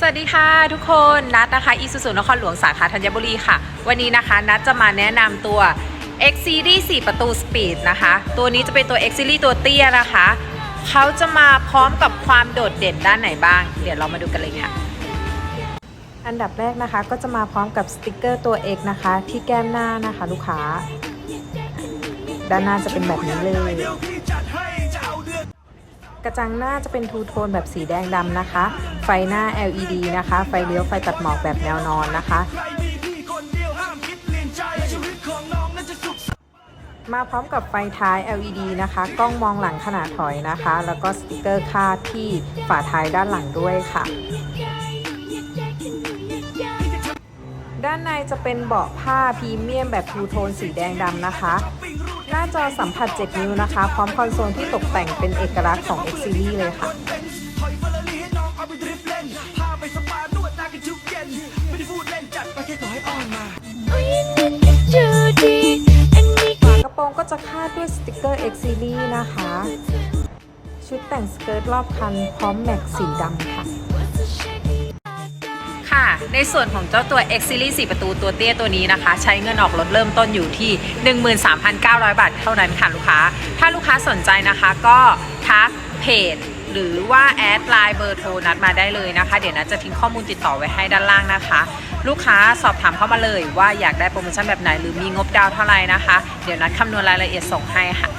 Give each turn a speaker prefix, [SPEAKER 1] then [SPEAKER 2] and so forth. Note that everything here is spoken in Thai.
[SPEAKER 1] สวัสดีค่ะทุกคนนัดนะคะอีซูซูนครหลวงสาขาธัญบุรีค่ะ วันนี้นะคะนัดจะมาแนะนำตัว X Series 4 ประตู Speed นะคะ ตัวนี้จะเป็นตัว X Series ตัวเตี้ยนะคะ เขาจะมาพร้อมกับความโดดเด่นด้านไหนบ้าง เดี๋ยวเรามาดูกันเลยค่ะ อันดับแรกนะคะก็จะมาพร้อมกับสติกเกอร์ตัว X นะคะ ที่แก้มหน้านะคะ ลูกค้า ด้านหน้าจะเป็นแบบนี้เลย กระจังหน้าจะเป็นทูโทนแบบสีแดงดำนะคะ ไฟหน้า LED นะคะ ไฟเลี้ยวไฟตัดหมอกแบบแนวนอนนะคะ มาพร้อมกับไฟท้าย LED นะคะ กล้องมองหลังขนาดถอยนะคะ แล้วก็สติกเกอร์คาดที่ฝาท้ายด้านหลังด้วยค่ะด้านในจะเป็นเบาะผ้าพรีเมียมแบบทูโทนสีแดงดำนะคะ หน้าจอสัมผัส 7 นิ้วนะคะ พร้อมคอนโซลที่ตกแต่งเป็นเอกลักษณ์ของ X Series เลยค่ะฝากระโปรงก็จะคาดด้วยสติกเกอร์ X Series นะคะ ชุดแต่งสเกิร์ตรอบคันพร้อมแม็กสีดำค่ะ ค่ะ ในส่วนของเจ้าตัว X Series 4 ประตูตัวเตี้ยตัวนี้นะคะ ใช้เงินออกรถเริ่มต้นอยู่ที่ 13,900 บาทเท่านั้นค่ะลูกค้า ถ้าลูกค้าสนใจนะคะก็ทักเพจหรือว่าแอดไลน์เบอร์โทรนัดมาได้เลยนะคะ เดี๋ยวนัดจะทิ้งข้อมูลติดต่อไว้ให้ด้านล่างนะคะ ลูกค้าสอบถามเข้ามาเลยว่าอยากได้โปรโมชั่นแบบไหนหรือมีงบดาวเท่าไหร่นะคะ เดี๋ยวนัดคำนวณรายละเอียดส่งให้ค่ะ